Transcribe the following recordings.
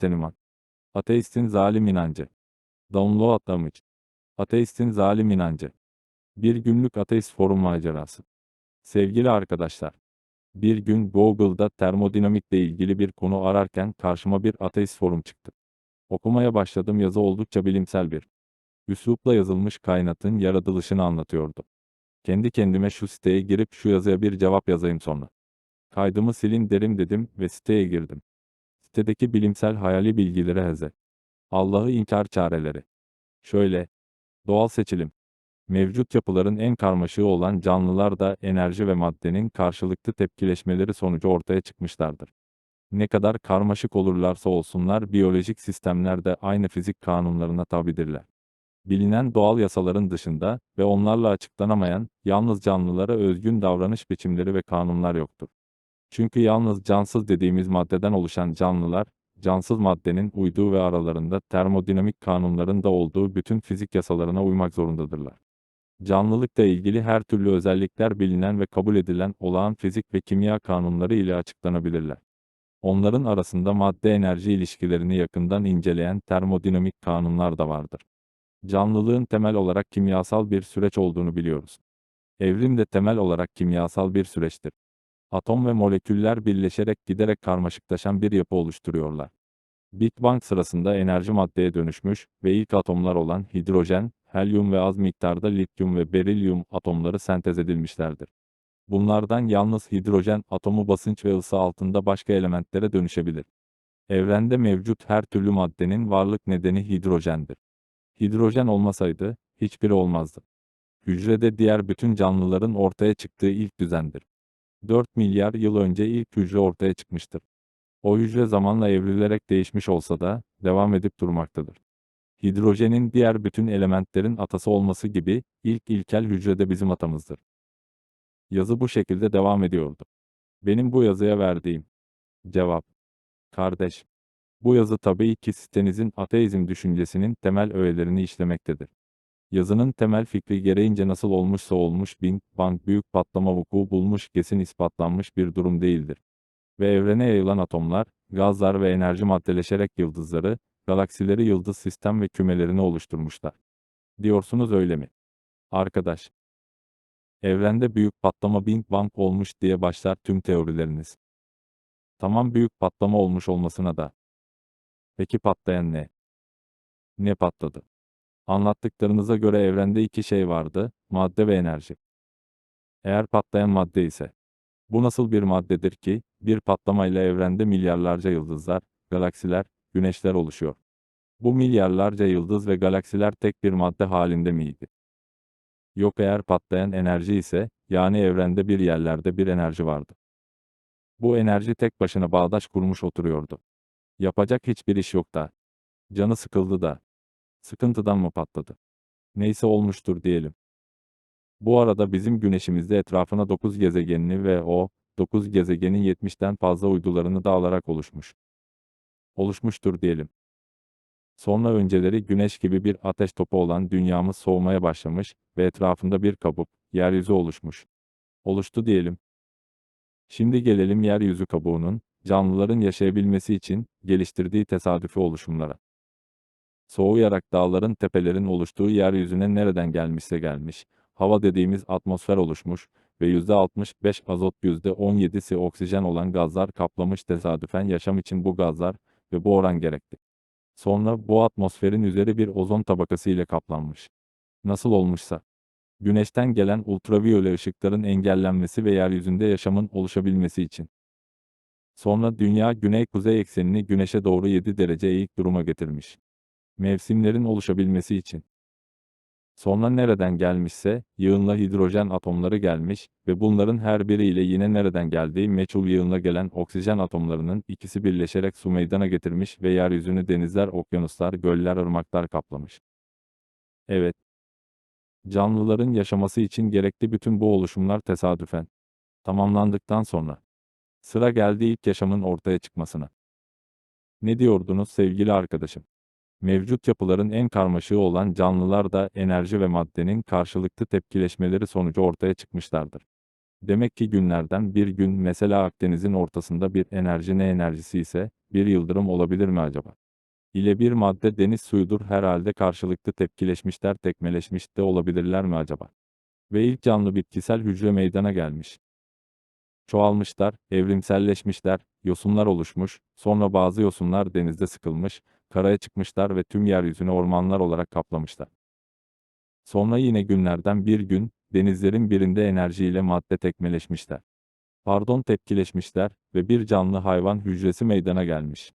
Tenuman. Ateistin zalim inancı. Download atlamış. Ateistin zalim inancı. Bir günlük ateist forum macerası. Sevgili arkadaşlar. Bir gün Google'da termodinamikle ilgili bir konu ararken karşıma bir ateist forum çıktı. Okumaya başladım yazı oldukça bilimsel bir üslupla yazılmış kainatın yaratılışını anlatıyordu. Kendi kendime şu siteye girip şu yazıya bir cevap yazayım sonra. Kaydımı silin derim dedim ve siteye girdim. Sitedeki bilimsel hayali bilgilere heze. Allah'ı inkar çareleri. Şöyle. Doğal seçilim. Mevcut yapıların en karmaşığı olan canlılar da enerji ve maddenin karşılıklı tepkileşmeleri sonucu ortaya çıkmışlardır. Ne kadar karmaşık olurlarsa olsunlar biyolojik sistemler de aynı fizik kanunlarına tabidirler. Bilinen doğal yasaların dışında ve onlarla açıklanamayan, yalnız canlılara özgün davranış biçimleri ve kanunlar yoktur. Çünkü yalnız cansız dediğimiz maddeden oluşan canlılar, cansız maddenin uyduğu ve aralarında termodinamik kanunların da olduğu bütün fizik yasalarına uymak zorundadırlar. Canlılıkla ilgili her türlü özellikler bilinen ve kabul edilen olağan fizik ve kimya kanunları ile açıklanabilirler. Onların arasında madde-enerji ilişkilerini yakından inceleyen termodinamik kanunlar da vardır. Canlılığın temel olarak kimyasal bir süreç olduğunu biliyoruz. Evrim de temel olarak kimyasal bir süreçtir. Atom ve moleküller birleşerek giderek karmaşıklaşan bir yapı oluşturuyorlar. Big Bang sırasında enerji maddeye dönüşmüş ve ilk atomlar olan hidrojen, helyum ve az miktarda lityum ve berilyum atomları sentez edilmişlerdir. Bunlardan yalnız hidrojen atomu basınç ve ısı altında başka elementlere dönüşebilir. Evrende mevcut her türlü maddenin varlık nedeni hidrojendir. Hidrojen olmasaydı, hiçbiri olmazdı. Hücrede diğer bütün canlıların ortaya çıktığı ilk düzendir. 4 milyar yıl önce ilk hücre ortaya çıkmıştır. O hücre zamanla evrilerek değişmiş olsa da, devam edip durmaktadır. Hidrojenin diğer bütün elementlerin atası olması gibi, ilk ilkel hücrede bizim atamızdır. Yazı bu şekilde devam ediyordu. Benim bu yazıya verdiğim cevap. Kardeş. Bu yazı tabii ki sitenizin ateizm düşüncesinin temel öğelerini işlemektedir. Yazının temel fikri gereğince nasıl olmuşsa olmuş Big Bang büyük patlama vuku bulmuş kesin ispatlanmış bir durum değildir. Ve evrene yayılan atomlar, gazlar ve enerji maddeleşerek yıldızları, galaksileri yıldız sistem ve kümelerini oluşturmuşlar. Diyorsunuz öyle mi? Arkadaş. Evrende büyük patlama Big Bang olmuş diye başlar tüm teorileriniz. Tamam büyük patlama olmuş olmasına da. Peki patlayan ne? Ne patladı? Anlattıklarınıza göre evrende iki şey vardı, madde ve enerji. Eğer patlayan madde ise, bu nasıl bir maddedir ki, bir patlamayla evrende milyarlarca yıldızlar, galaksiler, güneşler oluşuyor. Bu milyarlarca yıldız ve galaksiler tek bir madde halinde miydi? Yok eğer patlayan enerji ise, yani evrende bir yerlerde bir enerji vardı. Bu enerji tek başına bağdaş kurmuş oturuyordu. Yapacak hiçbir iş yok da. Canı sıkıldı da. Sıkıntıdan mı patladı? Neyse olmuştur diyelim. Bu arada bizim güneşimizde etrafına 9 gezegenini ve o, 9 gezegenin 70'ten fazla uydularını da alarak oluşmuş. Oluşmuştur diyelim. Sonra önceleri güneş gibi bir ateş topu olan dünyamız soğumaya başlamış ve etrafında bir kabuk, yeryüzü oluşmuş. Oluştu diyelim. Şimdi gelelim yeryüzü kabuğunun, canlıların yaşayabilmesi için, geliştirdiği tesadüfi oluşumlara. Soğuyarak dağların tepelerin oluştuğu yeryüzüne nereden gelmişse gelmiş, hava dediğimiz atmosfer oluşmuş ve %65 azot %17'si oksijen olan gazlar kaplamış tesadüfen yaşam için bu gazlar ve bu oran gerekti. Sonra bu atmosferin üzeri bir ozon tabakası ile kaplanmış. Nasıl olmuşsa. Güneşten gelen ultraviyole ışıkların engellenmesi ve yeryüzünde yaşamın oluşabilmesi için. Sonra dünya güney-kuzey eksenini güneşe doğru 7 derece eğik duruma getirmiş. Mevsimlerin oluşabilmesi için. Sonra nereden gelmişse, yığınla hidrojen atomları gelmiş ve bunların her biriyle yine nereden geldiği meçhul yığınla gelen oksijen atomlarının ikisi birleşerek su meydana getirmiş ve yeryüzünü denizler, okyanuslar, göller, ırmaklar kaplamış. Evet. Canlıların yaşaması için gerekli bütün bu oluşumlar tesadüfen tamamlandıktan sonra sıra geldi ilk yaşamın ortaya çıkmasına. Ne diyordunuz sevgili arkadaşım? Mevcut yapıların en karmaşığı olan canlılar da enerji ve maddenin karşılıklı tepkileşmeleri sonucu ortaya çıkmışlardır. Demek ki günlerden bir gün mesela Akdeniz'in ortasında bir enerji ne enerjisi ise bir yıldırım olabilir mi acaba? ile bir madde deniz suyudur herhalde karşılıklı tepkileşmişler tekmeleşmiş de olabilirler mi acaba? Ve ilk canlı bitkisel hücre meydana gelmiş. Çoğalmışlar, evrimselleşmişler, yosunlar oluşmuş, sonra bazı yosunlar denizde sıkılmış, karaya çıkmışlar ve tüm yeryüzünü ormanlar olarak kaplamışlar. Sonra yine günlerden bir gün, denizlerin birinde enerjiyle madde tekmeleşmişler. Pardon tepkileşmişler ve bir canlı hayvan hücresi meydana gelmiş.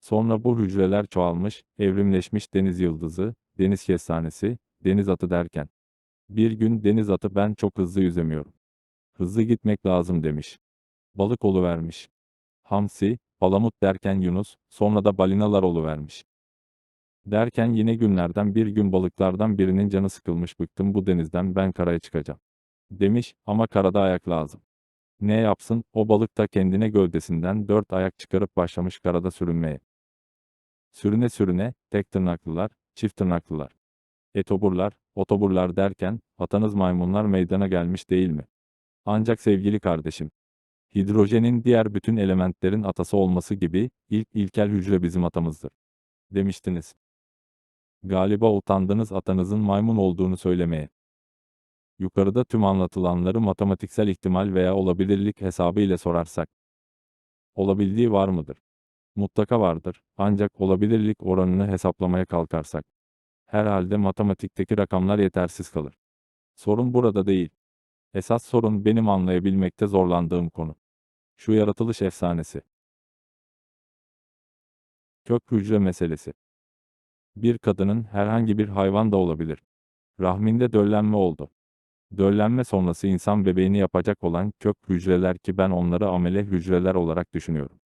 Sonra bu hücreler çoğalmış, evrimleşmiş deniz yıldızı, deniz kestanesi, deniz atı derken. Bir gün deniz atı ben çok hızlı yüzemiyorum. Hızlı gitmek lazım demiş. Balık oluvermiş. Hamsi, palamut derken Yunus, sonra da balinalar oluvermiş. Derken yine günlerden bir gün balıklardan birinin canı sıkılmış bıktım bu denizden ben karaya çıkacağım. Demiş ama karada ayak lazım. Ne yapsın o balık da kendine gövdesinden dört ayak çıkarıp başlamış karada sürünmeye. Sürüne sürüne, tek tırnaklılar, çift tırnaklılar. Etoburlar, otoburlar derken, atanız maymunlar meydana gelmiş değil mi? Ancak sevgili kardeşim, hidrojenin diğer bütün elementlerin atası olması gibi, ilk ilkel hücre bizim atamızdır. Demiştiniz. Galiba utandınız atanızın maymun olduğunu söylemeye. Yukarıda tüm anlatılanları matematiksel ihtimal veya olabilirlik hesabı ile sorarsak. Olabildiği var mıdır? Mutlaka vardır, ancak olabilirlik oranını hesaplamaya kalkarsak. Herhalde matematikteki rakamlar yetersiz kalır. Sorun burada değil. Esas sorun benim anlayabilmekte zorlandığım konu. Şu yaratılış efsanesi. Kök hücre meselesi. Bir kadının herhangi bir hayvan da olabilir. Rahminde döllenme oldu. Döllenme sonrası insan bebeğini yapacak olan kök hücreler ki ben onları amele hücreler olarak düşünüyorum.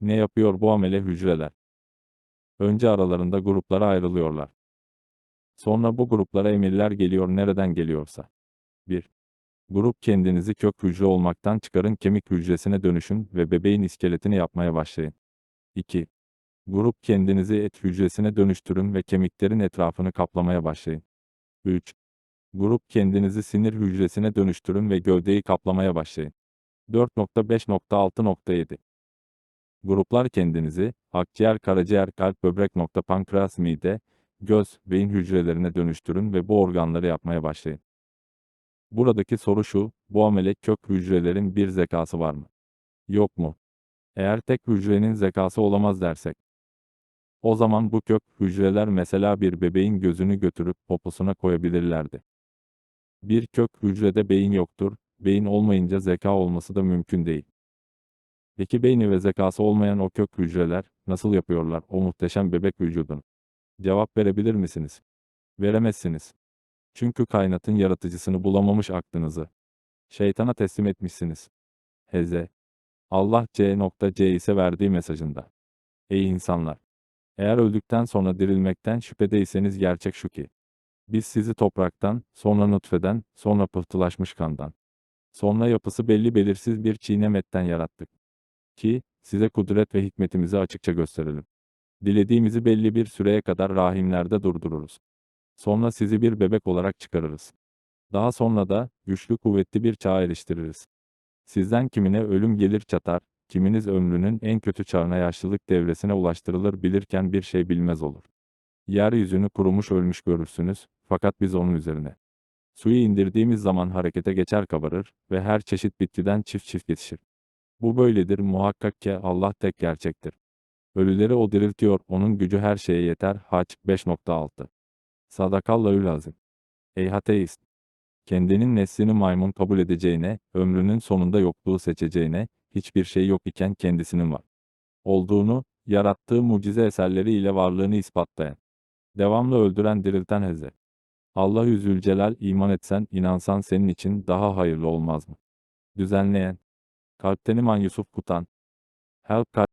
Ne yapıyor bu amele hücreler? Önce aralarında gruplara ayrılıyorlar. Sonra bu gruplara emirler geliyor nereden geliyorsa. 1. Grup kendinizi kök hücre olmaktan çıkarın kemik hücresine dönüşün ve bebeğin iskeletini yapmaya başlayın. 2. Grup kendinizi et hücresine dönüştürün ve kemiklerin etrafını kaplamaya başlayın. 3. Grup kendinizi sinir hücresine dönüştürün ve gövdeyi kaplamaya başlayın. 4.5.6.7 Gruplar kendinizi, akciğer, karaciğer, kalp, böbrek, nokta, pankreas, mide, göz, beyin hücrelerine dönüştürün ve bu organları yapmaya başlayın. Buradaki soru şu, bu amelek kök hücrelerin bir zekası var mı? Yok mu? Eğer tek hücrenin zekası olamaz dersek, o zaman bu kök hücreler mesela bir bebeğin gözünü götürüp poposuna koyabilirlerdi. Bir kök hücrede beyin yoktur, beyin olmayınca zeka olması da mümkün değil. Peki beyni ve zekası olmayan o kök hücreler nasıl yapıyorlar o muhteşem bebek vücudunu? Cevap verebilir misiniz? Veremezsiniz. Çünkü kainatın yaratıcısını bulamamış aklınızı. Şeytana teslim etmişsiniz. Heze. Allah C.C ise verdiği mesajında. Ey insanlar! Eğer öldükten sonra dirilmekten şüphedeyseniz gerçek şu ki. Biz sizi topraktan, sonra nutfeden, sonra pıhtılaşmış kandan. Sonra yapısı belli belirsiz bir çiğnem etten yarattık. Ki, size kudret ve hikmetimizi açıkça gösterelim. Dilediğimizi belli bir süreye kadar rahimlerde durdururuz. Sonra sizi bir bebek olarak çıkarırız. Daha sonra da, güçlü kuvvetli bir çağa eriştiririz. Sizden kimine ölüm gelir çatar, kiminiz ömrünün en kötü çağına yaşlılık devresine ulaştırılır bilirken bir şey bilmez olur. Yeryüzünü kurumuş ölmüş görürsünüz, fakat biz onun üzerine. Suyu indirdiğimiz zaman harekete geçer kabarır ve her çeşit bitkiden çift çift yetişir. Bu böyledir muhakkak ki Allah tek gerçektir. Ölüleri o diriltiyor, onun gücü her şeye yeter. Haç 5.6 Sadakallahü lazım. Ey ateist! Kendinin neslini maymun kabul edeceğine, ömrünün sonunda yokluğu seçeceğine, hiçbir şey yok iken kendisinin var. Olduğunu, yarattığı mucize eserleri ile varlığını ispatlayan. Devamlı öldüren dirilten Heze. Allah-u Zülcelal iman etsen, inansan senin için daha hayırlı olmaz mı? Düzenleyen. Kalpten iman Yusuf Kutan. Help kalp